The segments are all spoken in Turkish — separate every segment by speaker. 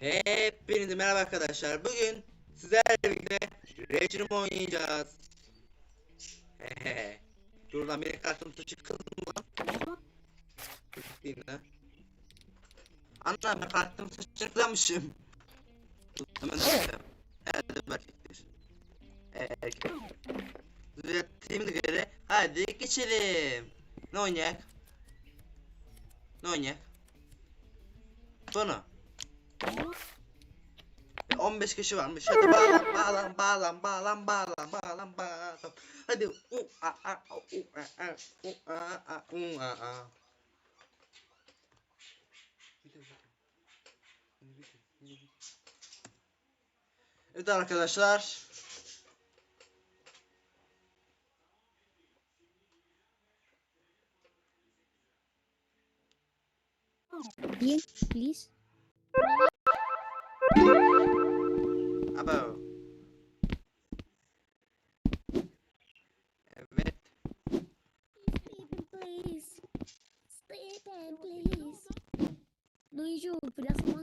Speaker 1: Hepinize merhaba arkadaşlar. Bugün sizlerle birlikte Regime oynayacağız. Hehe. Dur lan benim kartım dışı kızım lan. Değil lan. Anla ben kartım sıçraklamışım. Hemen bakacağım. Hadi erkektir. Erkek. Düzelttiğimize göre hadi geçelim. Ne oynayak? Ne oynayak? Bunu. E, 15 kişi varmış. Hadi bağlan bağlan bağlan bağlan bağlan bağlan bağlan. Hadi. Evet arkadaşlar.
Speaker 2: Bien, please.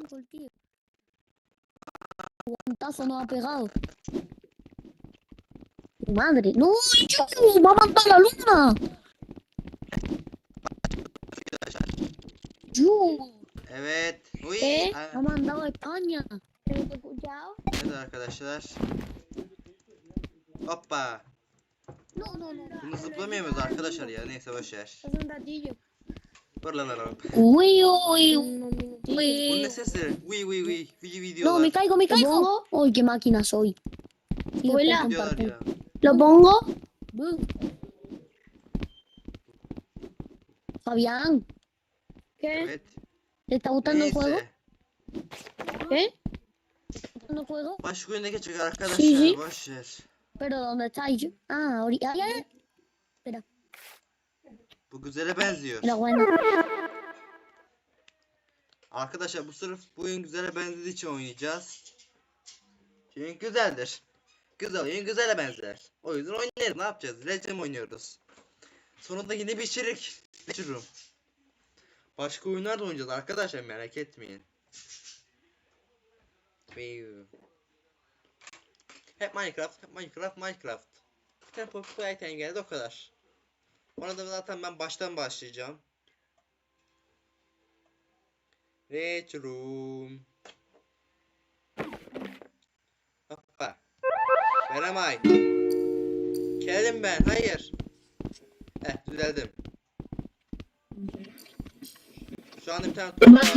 Speaker 2: Pedazo manco el tío. Guantazo no ha pegado. Madre. No, yo, va a matar la luna. Yo,
Speaker 1: Evet. Uy.
Speaker 2: ¿eh?
Speaker 1: a-
Speaker 2: Ha mandado a España. ¿Te he escuchado?
Speaker 1: Evet arkadaşlar. Hoppa.
Speaker 2: No, no, no.
Speaker 1: Bunu zıplamıyor muyuz arkadaşlar ya? Neyse boşver.
Speaker 2: Hace un ratillo.
Speaker 1: Dur lan lan.
Speaker 2: Uy, uy, uy.
Speaker 1: Uy uy uy. Video
Speaker 2: No, me caigo, me caigo. Uy, qué máquina soy. Sí,
Speaker 3: Vuela. ¿Lo pongo?
Speaker 2: Fabián,
Speaker 3: ¿Qué?
Speaker 2: ¿te está gustando el juego?
Speaker 3: ¿Qué?
Speaker 2: ¿Te está gustando el juego?
Speaker 3: Sí, sí.
Speaker 2: Pero ¿dónde estáis? Ah, ahorita. Ay.
Speaker 1: Bu güzele benziyor. Arkadaşlar bu sırf bu oyun güzele benzediği için oynayacağız. Çünkü güzeldir. Güzel oyun güzele benzer. O yüzden oynarız. Ne yapacağız? Legend oynuyoruz. Sonunda yine bir içerik. Geçiyorum. Başka oyunlar da oynayacağız arkadaşlar merak etmeyin. Hep Minecraft, hep Minecraft, Minecraft. Popüler item geldi o kadar. Ona da zaten ben baştan başlayacağım. Red room. Hoppa. Where am I? Geldim ben. Hayır. Eh düzeldim. Şu anda bir tane top var.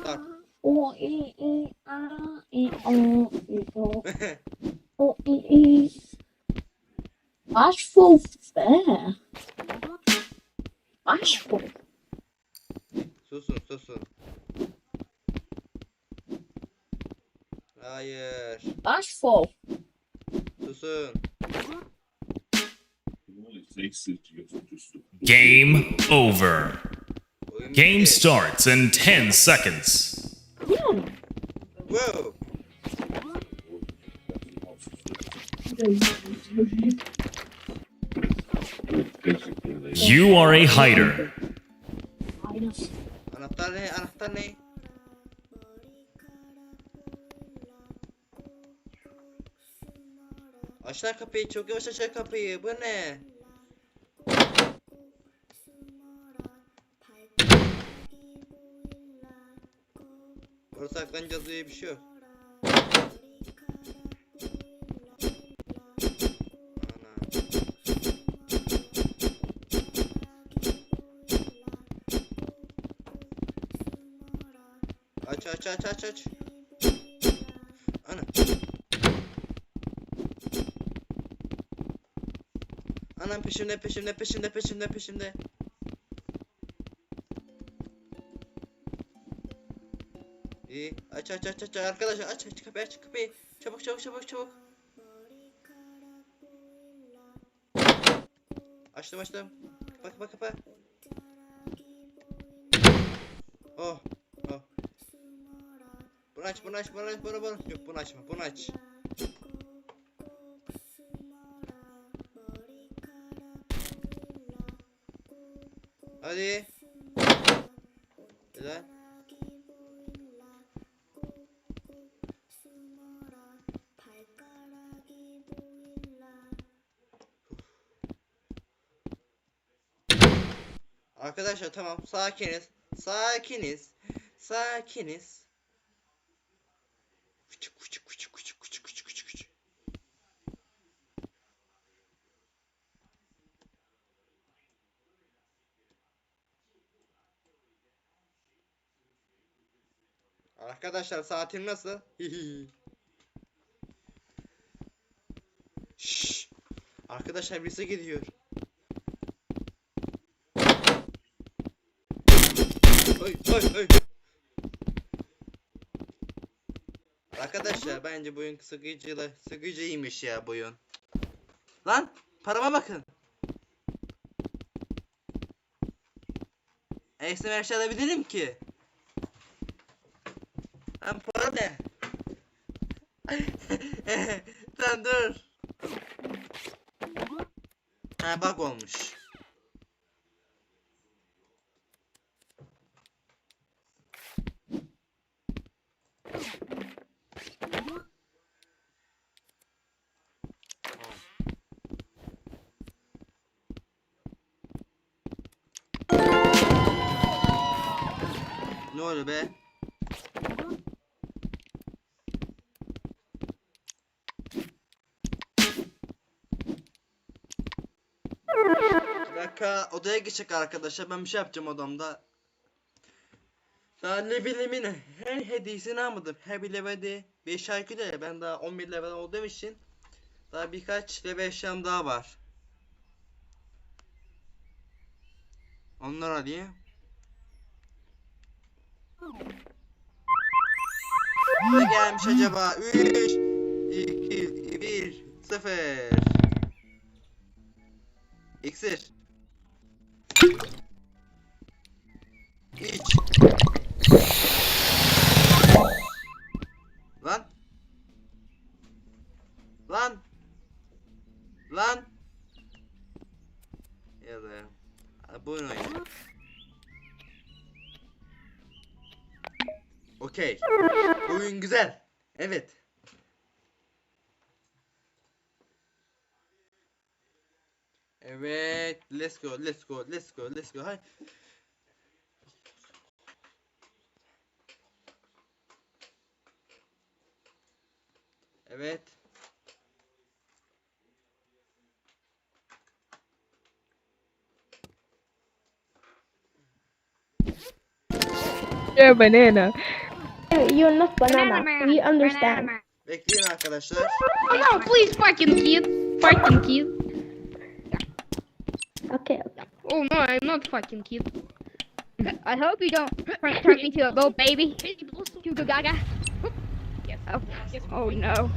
Speaker 1: Start.
Speaker 3: O i i a i o i o Bashful fair. Bashful.
Speaker 1: susun susun. Hayır.
Speaker 3: Bashful.
Speaker 1: Susun.
Speaker 4: Game over. Game starts in 10 seconds.
Speaker 3: Hmm.
Speaker 1: Yeah.
Speaker 4: You are a hider.
Speaker 1: Aşağı kapıyı çok yavaş aşağı kapıyı. Bu ne? Orada saklanacağız diye bir şey yok. Aç aç aç aç aç. Ana. Anam peşimde peşimde peşimde peşimde peşimde. İyi aç aç aç aç arkadaşlar aç aç kapıyı aç kapıyı. Çabuk çabuk çabuk çabuk. Açtım açtım. Kapa kapa kapa. Oh. Bunu aç bunu aç bunu aç bunu bunu. Yok bunu açma bunu aç. Hadi. Güzel. Arkadaşlar tamam sakiniz. Sakiniz. Sakiniz. Arkadaşlar saatim nasıl? Şşş. Arkadaşlar birisi gidiyor. Oy oy oy. Arkadaşlar bence bu oyun sıkıcıyla sıkıcıymış ya bu oyun. Lan parama bakın. Ekstra eşya alabilirim ki. Lan para ne? Lan dur. Ha bak olmuş. Ne oluyor be? Dakika odaya geçecek arkadaşlar. Ben bir şey yapacağım odamda. Daha levelimin her hediyesini almadım. Her bir levelde 5 şarkıyla ben daha 11 level olduğum için daha birkaç level eşyam daha var. Onlar alayım. Ne gelmiş acaba? 3 2 1 0 İksir. Lan. Lan. Lan. Ya da. Ha, Bu oyun oyunu. Okey. Oyun güzel. Evet. Evet, let's go, let's go, let's go, let's go. Hay. Evet.
Speaker 3: Yeah, banana. You're not banana. We understand.
Speaker 1: Bekleyin arkadaşlar.
Speaker 5: Oh no, please, fucking kid. Fucking kid.
Speaker 3: Okay, okay.
Speaker 5: Oh no, I'm not fucking kid. I hope you don't turn turn me to a boat, baby. Hugo Gaga. Yes. Oh, oh no.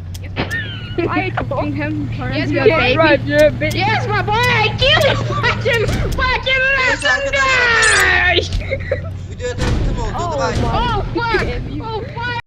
Speaker 5: Why are you telling him turn into a baby? Yes, my boy, I killed fucking fucking
Speaker 1: Neyse
Speaker 5: lesson
Speaker 1: arkadaşlar.
Speaker 5: guy.
Speaker 1: Videoya tanıtım oh,
Speaker 5: oh fuck! Oh fuck!